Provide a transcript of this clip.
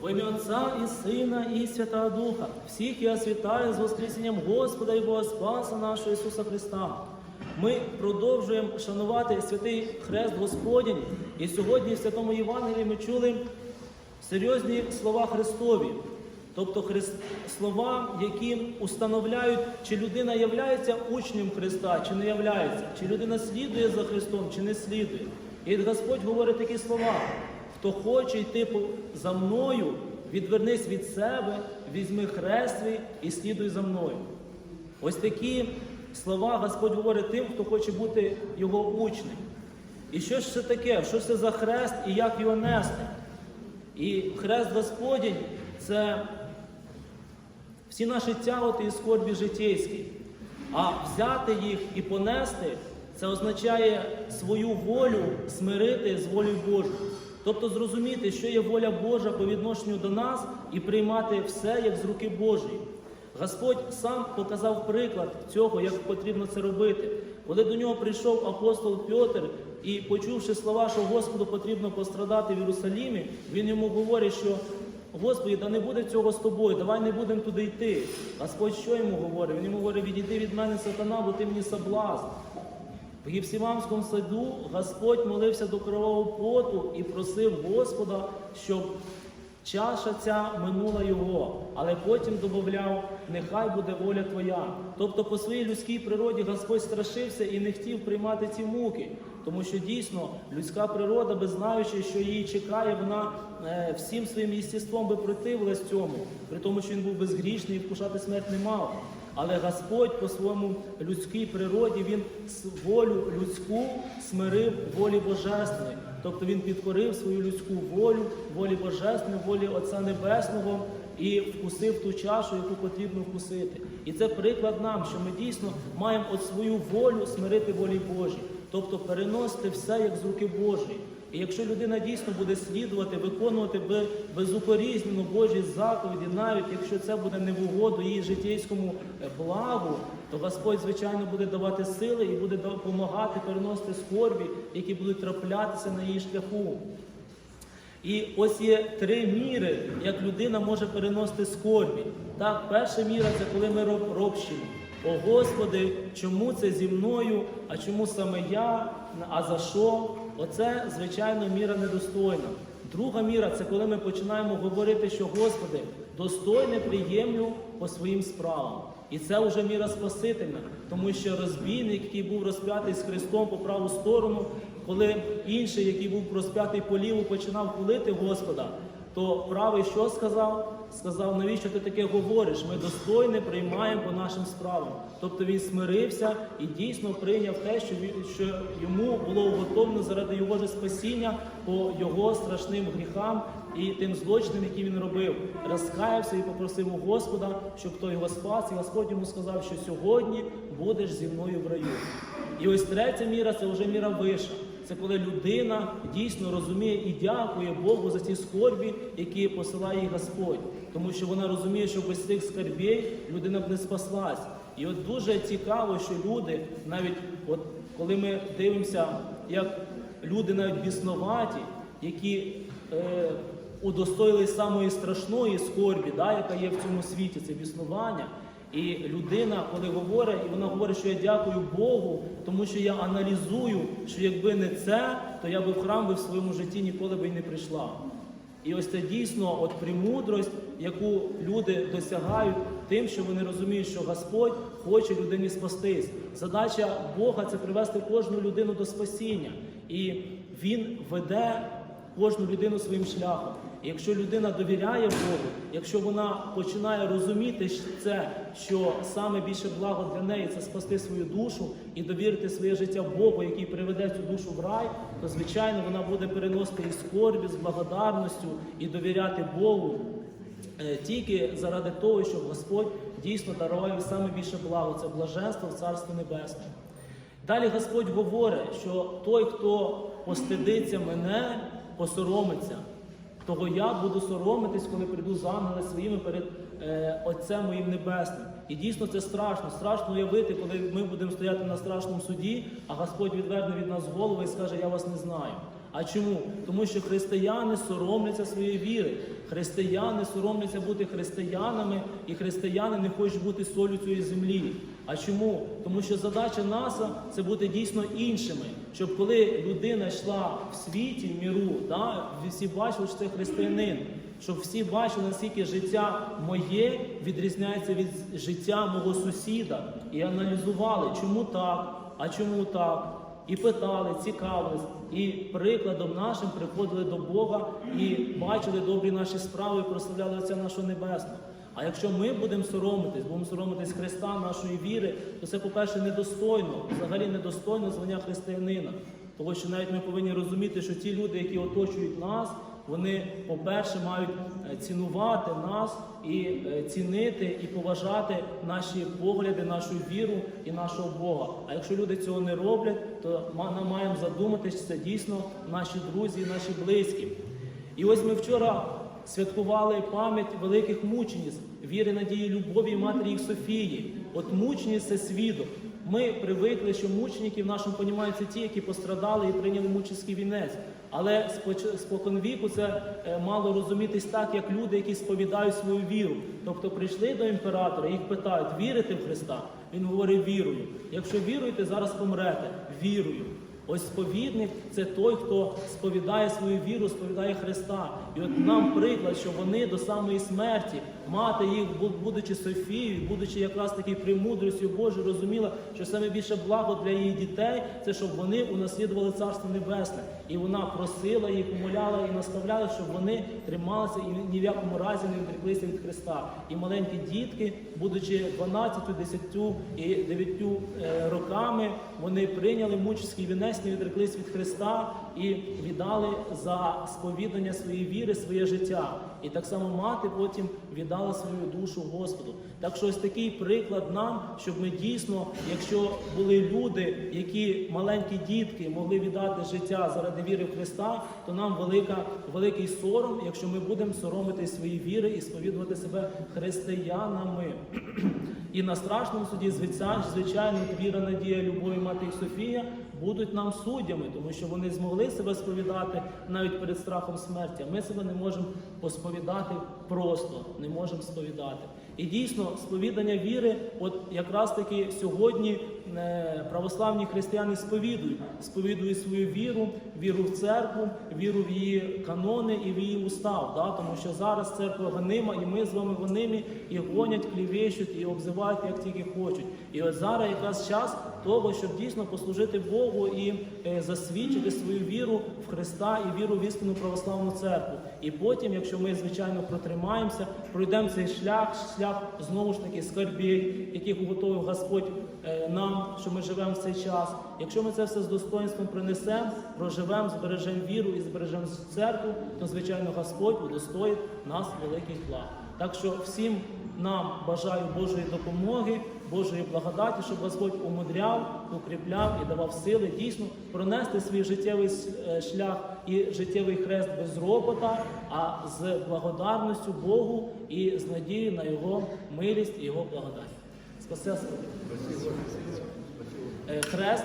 Во ім'я Отця і Сина, і Святого Духа, всіх я святаю з Воскресенням Господа і Бога Спаса нашого Ісуса Христа. Ми продовжуємо шанувати святий Хрест Господень, і сьогодні в Святому Євангелії ми чули серйозні слова Христові, тобто Христ, слова, які установляють, чи людина являється учнем Христа, чи не являється, чи людина слідує за Христом, чи не слідує. І Господь говорить такі слова: хто хоче йти за мною, відвернись від себе, візьми хрест свій і слідуй за мною. Ось такі слова Господь говорить тим, хто хоче бути його учнем. І що ж це таке? Що це за хрест і як його нести? І хрест Господень це всі наші тяготи і скорбі житейські. А взяти їх і понести це означає свою волю смирити з волею Божою. Тобто зрозуміти, що є воля Божа по відношенню до нас і приймати все як з руки Божої. Господь сам показав приклад цього, як потрібно це робити. Коли до нього прийшов апостол Петр і, почувши слова, що Господу потрібно пострадати в Єрусалімі, він йому говорить, що Господи, да не буде цього з тобою, давай не будемо туди йти. Господь що йому говорить? Він йому говорить, відійди від мене сатана, бо ти мені соблазн. В Гефсиманському саду Господь молився до кровавого поту і просив Господа, щоб чаша ця минула його, але потім додавав, нехай буде воля твоя. Тобто по своїй людській природі Господь страшився і не хотів приймати ці муки, тому що дійсно людська природа, без знаючи, що її чекає, вона е, всім своїм єстеством би противилась цьому, при тому, що він був безгрішний і вкушати смерть не мав. Але Господь по своєму людській природі Він волю людську смирив волі Божественної. Тобто Він підкорив свою людську волю, волі Божественної, волі Отця Небесного і вкусив ту чашу, яку потрібно вкусити. І це приклад нам, що ми дійсно маємо от свою волю смирити волі Божій, тобто переносити все як з руки Божої. І якщо людина дійсно буде слідувати, виконувати бе- безукорізненно Божі заповіді, навіть якщо це буде не в угоду її житейському е, благу, то Господь, звичайно, буде давати сили і буде допомагати переносити скорбі, які будуть траплятися на її шляху. І ось є три міри, як людина може переносити скорбі. Так, перша міра це коли ми робщимо. О Господи, чому це зі мною, а чому саме я, а за що? Оце, звичайно, міра недостойна. Друга міра це коли ми починаємо говорити, що Господи, достойне приємлю по своїм справам. І це вже міра Спасительна, тому що розбійник, який був розп'ятий з Христом по праву сторону, коли інший, який був розп'ятий по ліву, починав хулити Господа, то правий що сказав? Сказав, навіщо ти таке говориш? Ми достойне приймаємо по нашим справам. Тобто він смирився і дійсно прийняв те, що що йому було уготовано заради його ж спасіння по його страшним гріхам і тим злочинам, які він робив. Розкаявся і попросив у Господа, щоб той його спас. І Господь йому сказав, що сьогодні будеш зі мною в раю. І ось третя міра це вже міра виша. Це коли людина дійсно розуміє і дякує Богу за ці скорбі, які посилає їй Господь. Тому що вона розуміє, що без цих скарбів людина б не спаслась. І от дуже цікаво, що люди, навіть от коли ми дивимося, як люди навіть біснуваті, які е, удостоїли самої страшної скорбі, да, яка є в цьому світі, це біснування. І людина, коли говорить, і вона говорить, що я дякую Богу, тому що я аналізую, що якби не це, то я би в храм би в своєму житті ніколи би й не прийшла. І ось це дійсно от премудрость, яку люди досягають тим, що вони розуміють, що Господь хоче людині спастись. Задача Бога це привести кожну людину до спасіння. І Він веде кожну людину своїм шляхом. Якщо людина довіряє Богу, якщо вона починає розуміти це, що саме більше благо для неї це спасти свою душу і довірити своє життя Богу, який приведе цю душу в рай, то звичайно вона буде переносити і скорбі з благодарністю і довіряти Богу е, тільки заради того, щоб Господь дійсно дарував саме більше благо, це блаженство в Царстві Небесному. Далі Господь говорить, що той, хто постидиться мене, посоромиться. Того я буду соромитись, коли прийду з ангели своїми перед е, Отцем моїм Небесним. І дійсно це страшно. Страшно уявити, коли ми будемо стояти на страшному суді, а Господь відверне від нас голову і скаже, я вас не знаю. А чому? Тому що християни соромляться своєї віри. Християни соромляться бути християнами, і християни не хочуть бути солю цієї землі. А чому? Тому що задача НАСА це бути дійсно іншими, щоб коли людина йшла в світі, в міру, да, всі бачили, що це християнин, щоб всі бачили, наскільки життя моє відрізняється від життя мого сусіда, і аналізували, чому так, а чому так. І питали, цікавились, і прикладом нашим приходили до Бога і бачили добрі наші справи, і прославляли Отця нашого Небесного. А якщо ми будемо соромитись, будемо соромитись Христа, нашої віри, то це, по-перше, недостойно, взагалі недостойно звання християнина. Тому що навіть ми повинні розуміти, що ті люди, які оточують нас, вони, по-перше, мають е, цінувати нас і е, цінити і поважати наші погляди, нашу віру і нашого Бога. А якщо люди цього не роблять, то нам маємо задуматися, дійсно наші друзі, наші близькі. І ось ми вчора святкували пам'ять великих мучениць, віри, надії, любові матері їх Софії. От мученість це свідок. Ми привикли, що мученики в нашому поніманні це ті, які пострадали і прийняли мучений вінець. Але споконвіку це е, мало розумітись так, як люди, які сповідають свою віру. Тобто прийшли до імператора, їх питають, вірите в Христа? Він говорить, вірую. Якщо віруєте, зараз помрете. Вірую. Ось сповідник це той, хто сповідає свою віру, сповідає Христа. І от нам приклад, що вони до самої смерті, мати їх, будучи Софією, будучи якраз таки премудрістю Божою, розуміла, що саме більше благо для її дітей це щоб вони унаслідували Царство Небесне. І вона просила їх, умоляла і наставляла, щоб вони трималися і ні в якому разі не відреклися від Христа. І маленькі дітки, будучи 12, 10 і 9 е, роками, вони прийняли мучеський вінець, не відреклись від Христа і віддали за сповідання своєї віри своє життя. І так само мати потім віддала свою душу Господу. Так що ось такий приклад нам, щоб ми дійсно, якщо були люди, які маленькі дітки могли віддати життя заради віри в Христа, то нам велика, великий сором, якщо ми будемо соромитись своєї віри і сповідувати себе християнами. І на страшному суді, звичайно, віра, надія, любов і мати Софія будуть нам суддями, тому що вони змогли себе сповідати навіть перед страхом смерті. А ми себе не можемо посповідати просто, не можемо сповідати. І дійсно, сповідання віри, от якраз таки сьогодні е, православні християни сповідують, сповідують свою віру, віру в церкву, віру в її канони і в її устав. Да? Тому що зараз церква гонима, і ми з вами гонимі, і гонять, клівещуть, і обзивають як тільки хочуть. І от зараз якраз час того, щоб дійсно послужити Богу і е, засвідчити свою віру в Христа і віру в істинну православну церкву. І потім, якщо ми звичайно протримаємося, пройдемо цей шлях, шлях знову ж таки скарбів, яких готовив Господь е, нам, що ми живемо в цей час. Якщо ми це все з достоинством принесемо, проживемо, збережемо віру і збережемо церкву, то звичайно Господь удостоїть нас великих благ. Так що всім нам бажаю Божої допомоги, Божої благодаті, щоб Господь умудряв, укріпляв і давав сили дійсно пронести свій життєвий е, шлях і життєвий хрест без робота, а з благодарністю Богу і з надією на Його милість і Його благодать. Спасе Хрест хрест